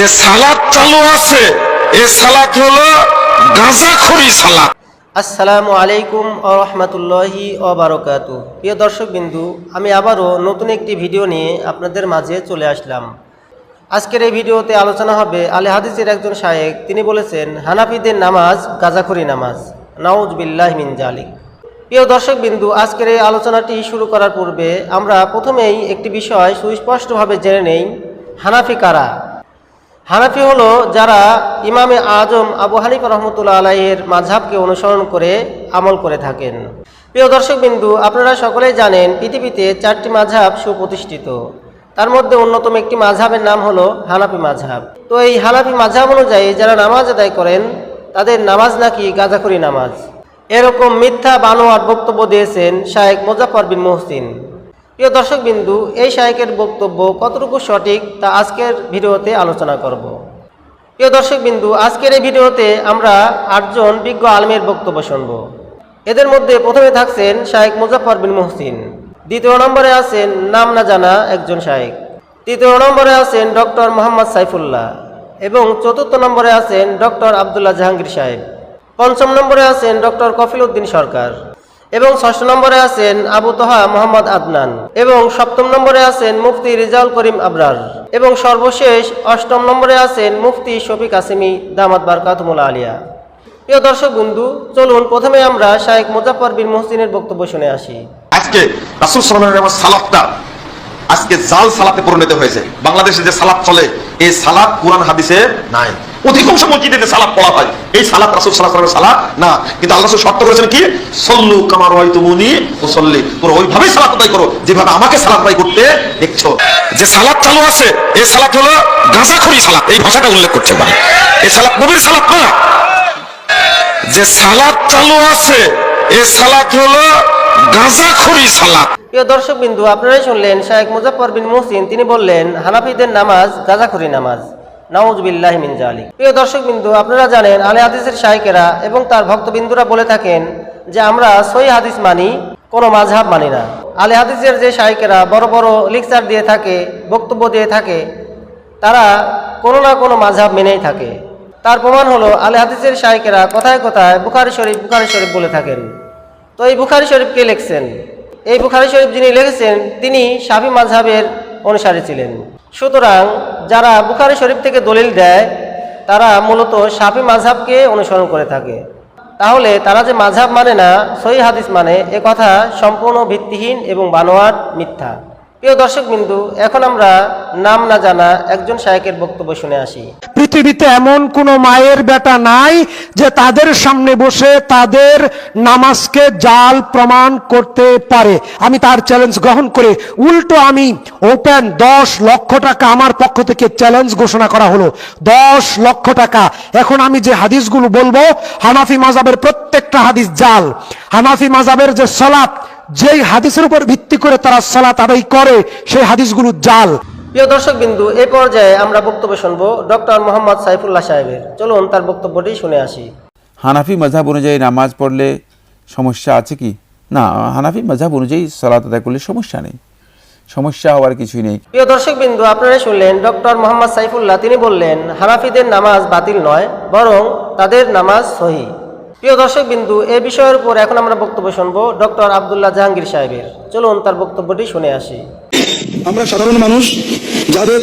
যে সালাদ চালু আছে, এ সালাত হলো গাঁজাখড়ি সালাত আসসালামু আলাইকুম ও রহমতুল্লাহি ও বারকাতু। প্রিয় দর্শক বিন্দু আমি আবারও নতুন একটি ভিডিও নিয়ে আপনাদের মাঝে চলে আসলাম। আজকের এই ভিডিওতে আলোচনা হবে আলে হাদিসের একজন শায়েক। তিনি বলেছেন, হানাফিদের নামাজ গাজাখুরি নামাজ। নাউজ বিল্লাহ মিন জালিক প্রিয় দর্শক বিন্দু আজকের এই আলোচনাটি শুরু করার পূর্বে আমরা প্রথমেই একটি বিষয় সুস্পষ্টভাবে জেনে নেই, হানাফি কারা? হানাফি হলো যারা ইমামে আজম আবু হানিফা রহমতুল্লা আলাইয়ের মাঝহাবকে অনুসরণ করে আমল করে থাকেন। প্রিয় দর্শক বিন্দু আপনারা সকলেই জানেন পৃথিবীতে চারটি মাঝহাব সুপ্রতিষ্ঠিত। তার মধ্যে অন্যতম একটি মাঝহাবের নাম হলো হানাফি মাঝহাব তো এই হানাফি মাঝহাব অনুযায়ী যারা নামাজ আদায় করেন, তাদের নামাজ নাকি গাজাখুরি নামাজ? এরকম মিথ্যা বানোয়ার বক্তব্য দিয়েছেন শায়েক মোজাফর বিন মোহসিন। প্রিয় দর্শক বিন্দু এই শায়েকের বক্তব্য কতটুকু সঠিক তা আজকের ভিডিওতে আলোচনা করব। প্রিয় দর্শক বিন্দু আজকের এই ভিডিওতে আমরা আটজন বিজ্ঞ আলমের বক্তব্য শুনব। এদের মধ্যে প্রথমে থাকছেন শায়েক মুজাফর বিন মুহসিন। দ্বিতীয় নম্বরে আছেন নাম না জানা একজন শায়েক। তৃতীয় নম্বরে আছেন ডক্টর মোহাম্মদ সাইফুল্লাহ এবং চতুর্থ নম্বরে আছেন ডক্টর আবদুল্লাহ জাহাঙ্গীর সাহেব। পঞ্চম নম্বরে আছেন ডক্টর কফিল উদ্দিন সরকার। এবং ষষ্ঠ নম্বরে আছেন আবু তোহা মোহাম্মদ আদনান এবং সপ্তম নম্বরে আছেন মুফতি রিজাউল করিম আবরার এবং সর্বশেষ অষ্টম নম্বরে আছেন মুফতি শফিক আসিমি দামাত বারকাতমুল আলিয়া। প্রিয় দর্শক বন্ধু, চলুন প্রথমে আমরা শায়েক মুজাফর বিন মুহসিনের বক্তব্য শুনে আসি। আজকে রাসুল সালামের সালাদটা আজকে জাল সালাতে পরিণত হয়েছে। বাংলাদেশে যে সালাদ চলে, এই সালাদ কোরআন হাদিসে নাই। অধিকাংশ মসজিদে সালাদ পড়া হয়। এই সালাদ রাসুল সাল্লাহ সালাদ না। কিন্তু আল্লাহ শর্ত করেছেন কি? সল্লু কামার হয় তুমুনি মুসল্লি তোমরা ওইভাবেই সালাত আদায় করো। যেভাবে আমাকে সালাত আদায় করতে দেখছ। যে সালাদ চালু আছে এ সালাত হলো গাঁজাখড়ি সালাত। এই ভাষাটা উল্লেখ করছে মানে এই সালাত নবীর সালাত না। যে সালাদ চালু আছে এ সালাত হলো গাঁজাখড়ি সালাত। প্রিয় দর্শক বিন্দু আপনারাই শুনলেন শায়েক মুজাফর বিন মুহসিন। তিনি বললেন, হানাফিদের নামাজ গাজাখুরি নামাজ। নাউজবিল্লাহ মিন জালিক প্রিয় দর্শক বিন্দু আপনারা জানেন আলে হাদিসের শায়েকেরা এবং তার ভক্তবিন্দুরা বলে থাকেন যে আমরা সই হাদিস মানি, কোনো মাঝহাব মানি না। আলে হাদিসের যে শায়েকেরা বড় বড় লিকচার দিয়ে থাকে, বক্তব্য দিয়ে থাকে, তারা কোনো না কোনো মাঝহাব মেনেই থাকে। তার প্রমাণ হলো আলে হাদিসের শায়েকেরা কথায় কথায় বুখারি শরীফ বুখারি শরীফ বলে থাকেন। তো এই বুখারি শরীফ কে লিখছেন? এই বুখারি শরীফ যিনি লিখেছেন, তিনি শাফি মাঝহাবের অনুসারী ছিলেন। সুতরাং যারা বুখারি শরীফ থেকে দলিল দেয়, তারা মূলত সাফি মাঝহাবকে অনুসরণ করে থাকে। তাহলে তারা যে মাঝহাব মানে না, সহি হাদিস মানে এ কথা সম্পূর্ণ ভিত্তিহীন এবং বানোয়ার মিথ্যা। প্রিয় দর্শক বিন্দু এখন আমরা নাম না জানা একজন শায়কের বক্তব্য শুনে আসি। পৃথিবীতে এমন কোন মায়ের বেটা নাই যে তাদের সামনে বসে তাদের নামাজকে জাল প্রমাণ করতে পারে। আমি তার চ্যালেঞ্জ গ্রহণ করে উল্টো আমি ওপেন দশ লক্ষ টাকা আমার পক্ষ থেকে চ্যালেঞ্জ ঘোষণা করা হলো। দশ লক্ষ টাকা। এখন আমি যে হাদিসগুলো বলব, হানাফি মাজাবের প্রত্যেকটা হাদিস জাল। হানাফি মাজাবের যে সলাপ যেই হাদিসের উপর ভিত্তি করে তারা সালাত আদায় করে, সেই হাদিসগুলো জাল। প্রিয় দর্শক বিন্দু এ পর্যায়ে আমরা বক্তব্য শুনব ডক্টর মোহাম্মদ সাইফুল্লাহ সাহেবের। চলুন তার বক্তব্যটি শুনে আসি। হানাফি মজাব অনুযায়ী নামাজ পড়লে সমস্যা আছে কি? না হানাফি মজাব অনুযায়ী সালাত আদায় করলে সমস্যা নেই। সমস্যা হওয়ার কিছুই নেই। প্রিয় দর্শক বিন্দু আপনারা শুনলেন ডক্টর মোহাম্মদ সাইফুল্লাহ তিনি বললেন হানাফিদের নামাজ বাতিল নয় বরং তাদের নামাজ সহি। প্রিয় দর্শক বিন্দু এ বিষয়ের উপর এখন আমরা বক্তব্য শুনব ডক্টর আবদুল্লাহ জাহাঙ্গীর সাহেবের। চলুন তার বক্তব্যটি শুনে আসি। আমরা সাধারণ মানুষ যাদের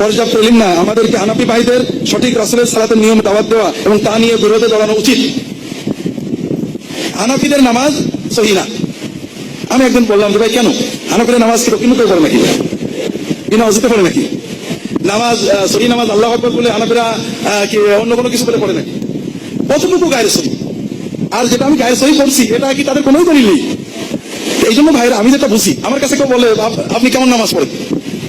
পর্যাপ্ত ইলিম না আমাদেরকে হানাফি ভাইদের সঠিক রাসুলের সালাতের নিয়ম দাওয়াত দেওয়া এবং তা নিয়ে বিরোধে দাঁড়ানো উচিত। হানাফিদের নামাজ সহি না। আমি একদিন বললাম যে, ভাই, কেন? হানাফিদের নামাজ কি রকিমুখে পড়ে নাকি? বিনা অজিতে পড়ে নাকি? নামাজ সহি নামাজ আল্লাহ আকবর বলে হানাফিরা কি অন্য কোনো কিছু বলে পড়ে নাকি? কতটুকু গায়ের সহি? আর যেটা আমি গায়ের সহি করছি এটা কি তাদের কোনোই দলিল নেই? এই জন্য ভাইরা, আমি যেটা বুঝি আমার কাছে কেউ বলে আপনি কেমন নামাজ পড়েন?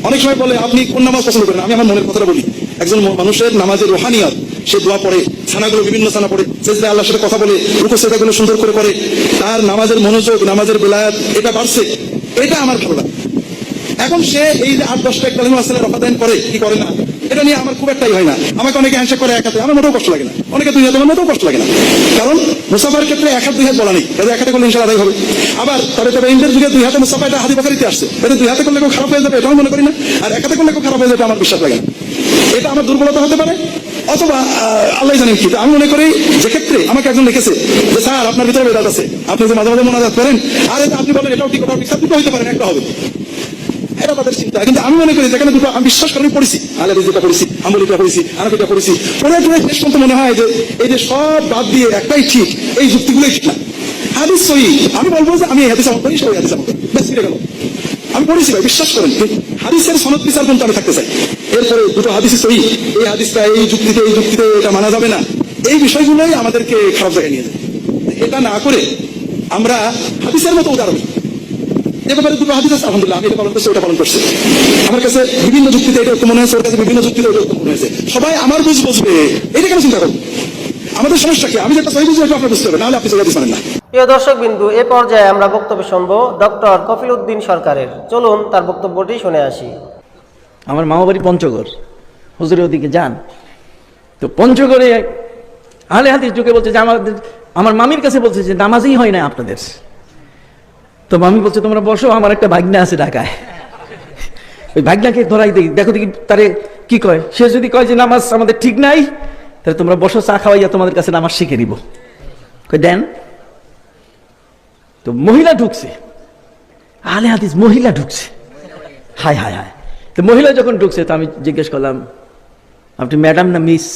অনেক সময় বলে, আপনি কোন নামাজ পছন্দ করেন? আমি আমার মনের কথাটা বলি। একজন মানুষের নামাজের রোহানিয়ত, সে দোয়া পড়ে ছানাগুলো বিভিন্ন ছানা পড়ে সে যে আল্লাহর সাথে কথা বলে, রুকু সেটাগুলো সুন্দর করে করে, তার নামাজের মনোযোগ, নামাজের বেলায়াত, এটা বাড়ছে। এটা আমার ভালো লাগে। এখন সে এই আট দশটা একটা আসলে রফাদান করে, কি করে না? এটা নিয়ে আমার খুব একটাই হয় না। আমাকে অনেকে হ্যান্ডশেক করে এক হাতে। আমার মোটেও কষ্ট লাগে না। অনেকে দুই হাতে, আমার মোটেও কষ্ট লাগে না। কারণ মুসাফার ক্ষেত্রে এক হাত, দুই হাত বলা নেই। এটা এক হাতে করলে ইনশাল আদায় হবে। আবার তবে তবে ইন্ডিয়ার যুগে দুই হাতে মুসাফা এটা হাদি বাকারিতে আসছে। এটা দুই হাতে করলে খারাপ হয়ে যাবে, এটাও মনে করি না। আর এক হাতে করলে খারাপ হয়ে যাবে, আমার বিশ্বাস লাগে না। এটা আমার দুর্বলতা হতে পারে। অথবা আল্লাহ জানেন কি। আমি মনে করি যে ক্ষেত্রে আমাকে একজন লিখেছে যে, স্যার, আপনার ভিতরে বেদাত আছে। আপনি যে মাঝে মাঝে মোনাজাত করেন, আর আপনি বলেন, এটাও ঠিক ওটাও ঠিক পারেন একটা হবে। এটা তাদের চিন্তা। কিন্তু আমি মনে করি যেখানে দুটো আমি বিশ্বাস করে পড়েছি। যেটা পড়েছি পড়েছি পড়েছি। পড়ে পড়ে শেষ পর্যন্ত মনে হয় যে এই যে সব বাদ দিয়ে একটাই ঠিক, এই যুক্তিগুলোই ঠিক না। হাদিস আমি বলব যে আমি হাদিস আমল করি সবাই হাদিস ফিরে গেল। আমি পড়েছি ভাই, বিশ্বাস করেন। হাদিসের সনদ বিচার আমি থাকতে চাই। এরপরে দুটো হাদিসই সহি। এই হাদিসটা, এই যুক্তিতে এই যুক্তিতে এটা মানা যাবে না। এই বিষয়গুলোই আমাদেরকে খারাপ জায়গায় নিয়ে যায়। এটা না করে আমরা হাদিসের মতো উদাহরণ। এ ব্যাপারে দুটো হাদিস আছে আলহামদুলিল্লাহ আমি এটা পালন করছি ওটা পালন করছি। আমার কাছে বিভিন্ন যুক্তিতে এটা উত্তম মনে হয়েছে ওর কাছে বিভিন্ন যুক্তিতে ওটা উত্তম মনে হয়েছে সবাই আমার বুঝ বুঝবে এটা কেন চিন্তা করব আমাদের সমস্যা কি? আমি যেটা সহি বুঝব এটা আপনার বুঝতে হবে নাহলে আপনি হাদিস মানেন না। প্রিয় দর্শক বিন্দু এ পর্যায়ে আমরা বক্তব্য শুনব ডক্টর কফিল উদ্দিন সরকারের। চলুন তার বক্তব্যটি শুনে আসি। আমার মামা বাড়ি পঞ্চগড়। হুজুরের ওদিকে যান। তো পঞ্চগড়ে আলে হাদিস যুগে বলছে যে আমাদের আমার মামির কাছে বলছে যে নামাজই হয় না আপনাদের। তো মামি বলছে, তোমরা বসো, আমার একটা ভাগ্না আছে ঢাকায়। ওই ভাগ্নাকে ধরাই দিই। দেখো দেখি তারে কি কয়। সে যদি কয় যে, নামাজ আমাদের ঠিক নাই, তাহলে তোমরা বসো, চা খাওয়াইয়া তোমাদের কাছে নামাজ শিখে নিব। দেন। তো মহিলা ঢুকছে। আলে হাদিস, মহিলা ঢুকছে। হায় হায় হায়। তো মহিলা যখন ঢুকছে, তো আমি জিজ্ঞেস করলাম, আপনি ম্যাডাম না মিস?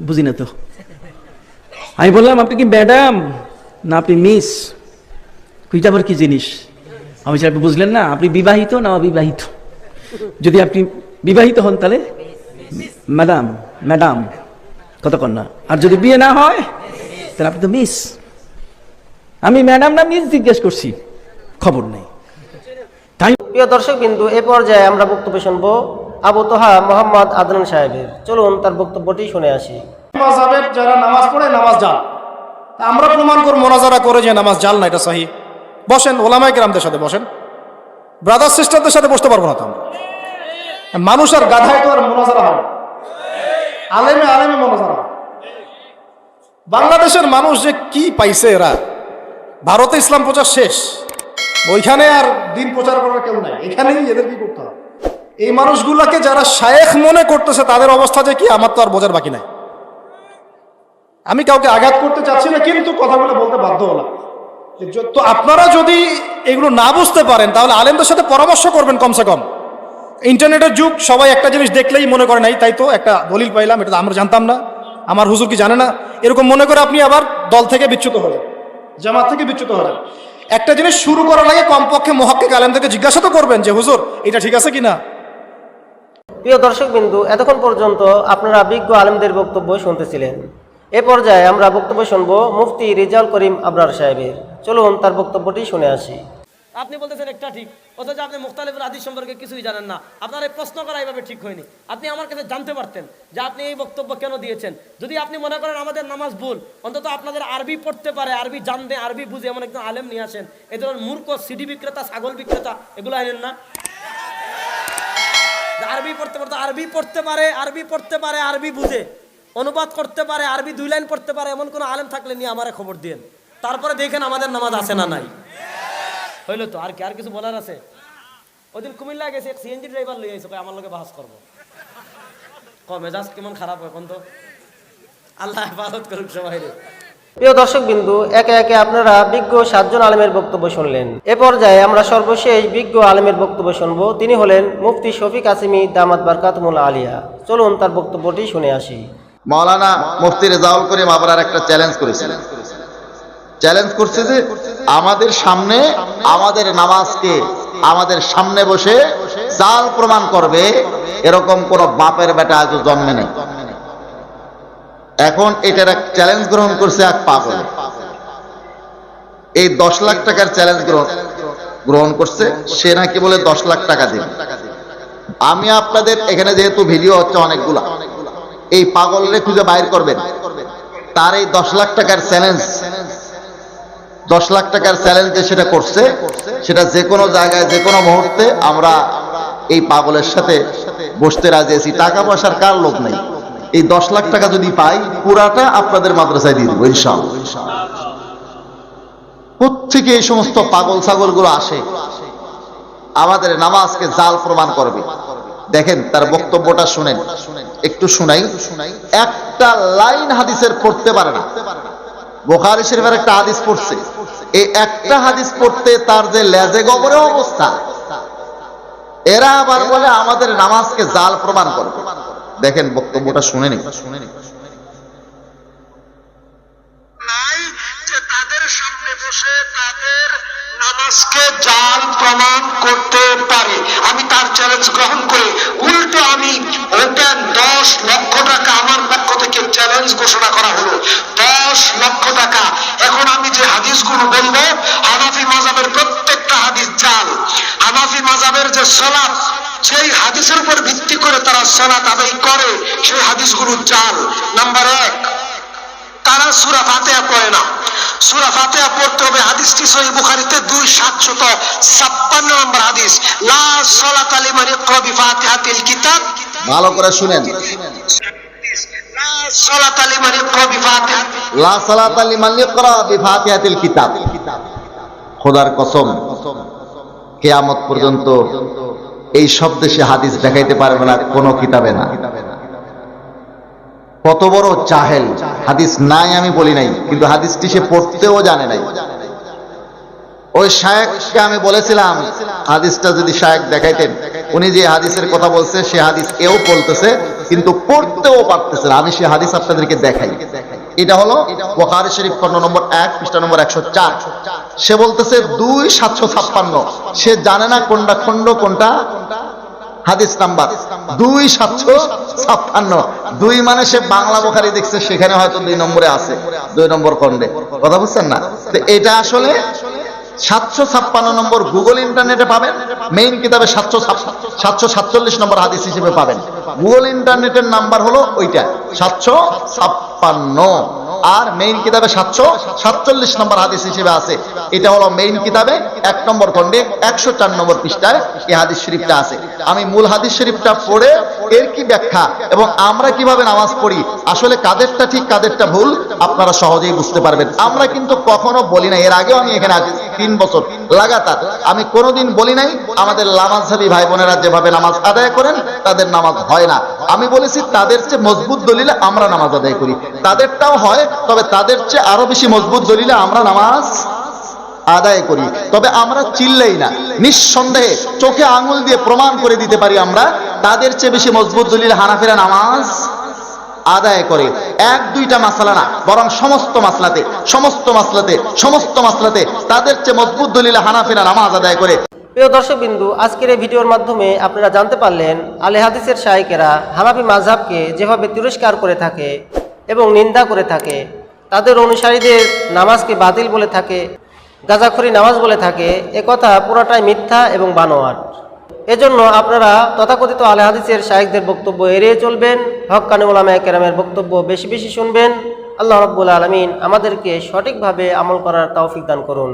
বুঝি না তো। আমি বললাম, আপনি কি ম্যাডাম না আপনি মিস? কুইটা আবার কি জিনিস? আমি আপনি বুঝলেন না আপনি বিবাহিত না অবিবাহিত? যদি আপনি বিবাহিত হন তাহলে? ম্যাডাম ম্যাডাম কতক্ষণ না? আর যদি বিয়ে না হয় তাহলে আপনি তো মিস। আমি ম্যাডাম না মিস জিজ্ঞেস করছি খবর নেই। তাই প্রিয় দর্শক বিন্দু এ পর্যায়ে আমরা বক্তব্য শুনব আবু তোহা মোহাম্মদ আদনান সাহেবের। চলুন তার বক্তব্যটি শুনে আসি। যারা নামাজ পড়ে নামাজ জাল আমরা প্রমাণ করব মোনাজারা করে যে নামাজ জাল না এটা সহি। বসেন ওলামাই কেরামদের সাথে, বসেন। ব্রাদার সিস্টারদের সাথে বসতে পারব না তো আমরা। মানুষ আর গাধায় তো আর মোনাজারা হয় আলেমে আলেমে মোনাজারা। বাংলাদেশের মানুষ যে কি পাইছে এরা? ভারতে ইসলাম প্রচার শেষ। ওইখানে আর দিন প্রচার করার কেউ নাই। এখানেই এদের কি করতে হবে? এই মানুষগুলোকে যারা শায়েখ মনে করতেছে, তাদের অবস্থা যে কি, আমার তো আর বোঝার বাকি নাই। আমি কাউকে আঘাত করতে চাচ্ছি না, কিন্তু কথাগুলো বলতে বাধ্য হলাম। তো আপনারা যদি এগুলো না বুঝতে পারেন, তাহলে আলেমদের সাথে পরামর্শ করবেন কমসে কম। ইন্টারনেটের যুগ, সবাই একটা জিনিস দেখলেই মনে করে, নাই, তাই তো, একটা দলিল পাইলাম, এটা আমরা জানতাম না, আমার হুজুর কি জানে না? এরকম মনে করে আপনি আবার দল থেকে বিচ্যুত হলেন, জামাত থেকে বিচ্যুত হলেন। একটা জিনিস শুরু করার আগে কমপক্ষে মহাক্কিক আলেমদেরকে জিজ্ঞাসা তো করবেন যে, হুজুর, এটা ঠিক আছে কিনা? প্রিয় দর্শক বিন্দু এতক্ষণ পর্যন্ত আপনারা বিজ্ঞ আলেমদের বক্তব্য শুনতেছিলেন। এ পর্যায়ে আমরা বক্তব্য শুনব মুফতি রিজাল করিম আবরার সাহেবের। চলুন তার বক্তব্যটি শুনে আসি। আপনি বলতেছেন একটা ঠিক, অথচ আপনি মুখতালিফুল হাদিস সম্পর্কে কিছুই জানেন না। আপনার এই প্রশ্ন করা এইভাবে ঠিক হয়নি। আপনি আমার কাছে জানতে পারতেন যে আপনি এই বক্তব্য কেন দিয়েছেন। যদি আপনি মনে করেন আমাদের নামাজ ভুল, অন্তত আপনাদের আরবি পড়তে পারে, আরবি জানতে, আরবি বুঝে এমন একজন আলেম নিয়ে আসেন, এই ধরনের মূর্খ, সিডি বিক্রেতা, ছাগল বিক্রেতা, এগুলো আনেন না? আরবি পড়তে পড়তে আরবি পড়তে পারে, আরবি পড়তে পারে, আরবি বুঝে। অনুবাদ করতে পারে, আরবি দুই লাইন পড়তে পারে, এমন কোনো আলেম থাকলে নিয়ে আমারে খবর দিন তারপরে দেখেন আমাদের নামাজ আছে না নাই। হইল তো আর কি আর কিছু বলার আছে? ওদিন কুমিল্লা গেছে এক সিএনজি ড্রাইভার লই আইছে কয় আমার লগে বাহাস করব। ক মেজাজ কেমন খারাপ এখন তো? আল্লাহ হেফাজত করুক সবাই রে। প্রিয় দর্শক বিন্দু একে একে আপনারা বিজ্ঞ সাতজন আলেমের বক্তব্য শুনলেন। এ পর্যায়ে আমরা সর্বশেষ বিজ্ঞ আলেমের বক্তব্য শুনব। তিনি হলেন মুফতি শফিক আসিমি দামাত বারকাতমুল আলিয়া। চলুন তার বক্তব্যটি শুনে আসি। মাওলানা মুফতি রেজাউল করিম আবরার একটা চ্যালেঞ্জ করেছে চ্যালেঞ্জ করছে যে আমাদের সামনে আমাদের নামাজকে আমাদের সামনে বসে জাল প্রমাণ করবে, এরকম কোন বাপের বেটা আজও জন্মে নেই। এখন এটার এক চ্যালেঞ্জ গ্রহণ করছে এক পাগল। এই দশ লাখ টাকার চ্যালেঞ্জ গ্রহণ গ্রহণ করছে, সে নাকি বলে দশ লাখ টাকা দিবে। আমি আপনাদের এখানে যেহেতু ভিডিও হচ্ছে অনেকগুলা, এই পাগলরে খুঁজে বাইর করবেন। তার এই দশ লাখ টাকার চ্যালেঞ্জ দশ লাখ টাকার চ্যালেঞ্জ সেটা করছে, সেটা যে কোনো জায়গায়, যে কোনো মুহূর্তে আমরা এই পাগলের সাথে বসতে রাজি আছি। টাকা পয়সার কার লোক নেই? এই দশ লাখ টাকা যদি পাই, পুরাটা আপনাদের মাদ্রাসায় দিয়ে দেবো, ইনশাআল্লাহ। কোথেকে এই সমস্ত পাগল ছাগলগুলো আসে? আমাদের নামাজকে জাল প্রমাণ করবে। দেখেন, তার বক্তব্যটা শুনেন। একটু শুনাই। একটা লাইন হাদিসের পড়তে পারে না। বোখারি শরীফের একটা হাদিস পড়ছে। এই একটা হাদিস পড়তে তার যে লেজে গবরে অবস্থা, এরা আবার বলে, আমাদের নামাজকে জাল প্রমাণ করে। দেখেন বক্তব্যটা শুনে নি আমি তার চ্যালেঞ্জ গ্রহণ করে। উল্টো আমি ওপেন দশ লক্ষ টাকা আমার পক্ষ থেকে চ্যালেঞ্জ ঘোষণা দশ লক্ষ টাকা। এখন আমি যে হাদিসগুলো বলব, হানাফি মাজাবের প্রত্যেকটা হাদিস জাল। হানাফি মাজাবের যে সলাপ সেই হাদিসের উপর ভিত্তি করে তারা সলাত আদায় করে, সেই হাদিসগুলো জাল। নাম্বার এক, তারা সুরা ফাতেহা পড়ে না। সুরা ফাতেহা পড়তে হবে হাদিসটি সহি বুখারীতে দুই সাতশত ছাপ্পান্ন নম্বর হাদিস। লা সলাত আলিমান ইকরা বিফাতিহাতিল কিতাব। ভালো করে শুনেন। কিয়ামত পর্যন্ত এই সে হাদিস দেখাইতে পারবে না, কোনো কিতাবে না। কত বড় চাহেল হাদিস নাই আমি বলি নাই, কিন্তু হাদিসটি সে পড়তেও জানে নাই। ওই শায়েককে আমি বলেছিলাম, হাদিসটা যদি শায়েক দেখাইতেন, উনি যে হাদিসের কথা বলছে, সে হাদিস এও বলতেছে কিন্তু পড়তেও পারতেছে না। আমি সে হাদিস আপনাদেরকে দেখাই। এটা হলো বোখারি শরীফ খন্ড নম্বর এক, পৃষ্ঠা নম্বর একশো চার। সে বলতেছে দুই সাতশো ছাপ্পান্ন। সে জানে না কোনটা খন্ড কোনটা হাদিস নাম্বার। দুই সাতশো ছাপ্পান্ন। দুই মানে সে বাংলা বোখারি দেখছে, সেখানে হয়তো দুই নম্বরে আছে, দুই নম্বর খন্ডে কথা বুঝছেন না? তো এটা আসলে সাতশো ছাপ্পান্ন নম্বর গুগল ইন্টারনেটে পাবেন মেইন কিতাবে সাতশো সাতশো সাতচল্লিশ নম্বর হাদিস হিসেবে পাবেন। গুগল ইন্টারনেটের নাম্বার হলো ওইটা, সাতশো ছাপ্পান্ন। আর মেইন কিতাবে সাতশো সাতচল্লিশ নম্বর হাদিস হিসেবে আছে। এটা হলো মেইন কিতাবে, এক নম্বর খন্ডে একশো চার নম্বর পৃষ্ঠায় এই হাদিস শরীফটা আছে। আমি মূল হাদিস শরীফটা পড়ে এর কি ব্যাখ্যা এবং আমরা কীভাবে নামাজ পড়ি? আসলে কাদেরটা ঠিক, কাদেরটা ভুল? আপনারা সহজেই বুঝতে পারবেন। আমরা কিন্তু কখনো বলি না এর আগেও আমি এখানে আছি, তিন বছর লাগাতার। আমি কোনোদিন বলি নাই, আমাদের লামাজহাবি ভাই বোনেরা যেভাবে নামাজ আদায় করেন, তাদের নামাজ হয় না। আমি বলেছি, তাদের চেয়ে মজবুত দলিলে আমরা নামাজ আদায় করি। তাদেরটাও হয়, তবে তাদের চেয়ে আরও বেশি মজবুত দলিলে আমরা নামাজ আদায় করি। তবে আমরা চিল্লাই না। নিঃসন্দেহে চোখে আঙুল দিয়ে প্রমাণ করে দিতে পারি আমরা, তাদের চেয়ে বেশি মজবুত দলিল হানাফিরা নামাজ আদায় করে। এক, দুইটা মাসলা না, বরং সমস্ত মাসলাতে সমস্ত মাসলাতে সমস্ত মাসলাতে তাদের চেয়ে মজবুত দলিল হানাফেরা নামাজ আদায় করে। প্রিয় দর্শক বিন্দু আজকের এই ভিডিওর মাধ্যমে আপনারা জানতে পারলেন, আলে হাদিসের শায়কেরা হানাফি মাঝহাবকে যেভাবে তিরস্কার করে থাকে এবং নিন্দা করে থাকে, তাদের অনুসারীদের নামাজকে বাতিল বলে থাকে গাজাখড়ি নামাজ বলে থাকে, এ কথা পুরাটাই মিথ্যা এবং বানোয়াট। এজন্য আপনারা তথাকথিত আলে হাদিসের শাহেকদের বক্তব্য এড়িয়ে চলবেন, হক কানিউলামা কেরামের বক্তব্য বেশি বেশি শুনবেন। আল্লাহ রব্বুল আলমিন আমাদেরকে সঠিকভাবে আমল করার তৌফিক দান করুন।